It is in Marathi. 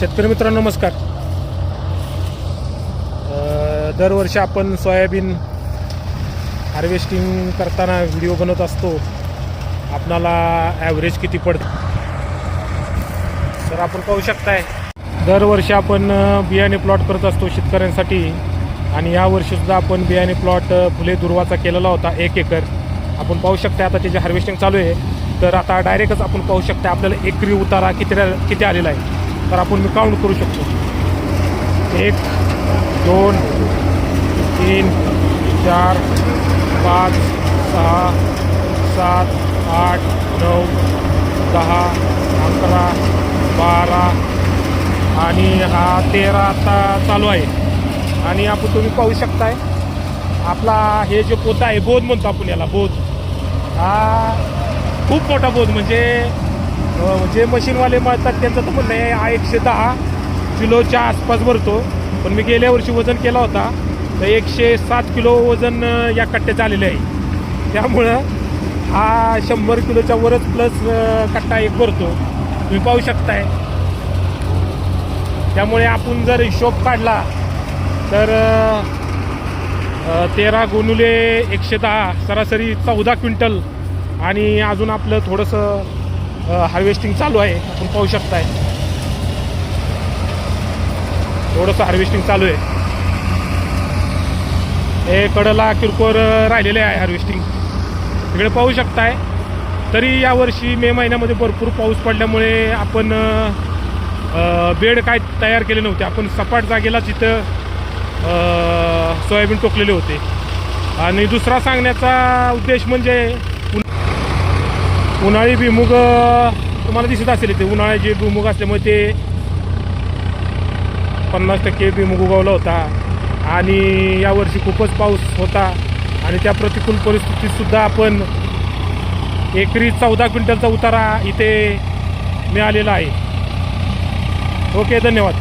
शेतकरी मित्रांनो नमस्कार. दरवर्षी आपण सोयाबीन हार्वेस्टिंग करताना व्हिडिओ बनवत असतो. आपणाला ॲव्हरेज किती पडतं? तर आपण पाहू शकताय दरवर्षी आपण बियाणे प्लॉट करत असतो शेतकऱ्यांसाठी. आणि यावर्षीसुद्धा आपण बियाणे प्लॉट फुले दुर्वाचा केलेला होता एक एकर. आपण पाहू शकता आता त्याचे हार्वेस्टिंग चालू आहे तर आता डायरेक्टच आपण पाहू शकता आपल्याला एकरी उतारा किती किती आलेला आहे. तर आपण मी काउंट करू शकतो. एक दोन तीन चार पाच सहा सात आठ नऊ दहा अकरा बारा आणि हा तेरा आता चालू आहे. आणि आपण तुम्ही पाहू शकताय आपला हे जे पोता आहे बोध म्हणतो आपण याला बोध. हा खूप मोठा बोध म्हणजे जे मशीनवाले मळतात त्यांचं तर म्हणणं आहे हा एकशे दहा किलोच्या आसपास भरतो. पण मी गेल्या वर्षी वजन केला होता तर एकशे सात किलो वजन या कट्ट्याचं आलेलं आहे. त्यामुळं हा शंभर किलोच्या वरच प्लस कट्टा एक भरतो. तुम्ही पाहू शकताय. त्यामुळे आपण जर हिशोब काढला तर तेरा गुणुले एकशे दहा सरासरी चौदा क्विंटल आणि अजून आपलं थोडंसं हार्वेस्टिंग चालू आहे आपण पाहू शकताय. थोडंसं हार्वेस्टिंग चालू आहे. हे कडला किरकोळ राहिलेले आहे हार्वेस्टिंग. तिकडे पाहू शकताय. तरी यावर्षी मे महिन्यामध्ये भरपूर पाऊस पडल्यामुळे आपण बेड काय तयार केले नव्हते. आपण सपाट जागेलाच इथं सोयाबीन टोकलेले होते. आणि दुसरा सांगण्याचा उद्देश म्हणजे उन्हाळी भुईमुग तुम्हाला दिसत असेल इथे. उन्हाळ्याचे भुईमुग असल्यामुळे ते पन्नास टक्के भुईमुग उगवला होता. आणि यावर्षी खूपच पाऊस होता. आणि त्या प्रतिकूल परिस्थितीतसुद्धा आपण एकरी चौदा क्विंटलचा उतारा इथे मिळालेला आहे. ओके धन्यवाद.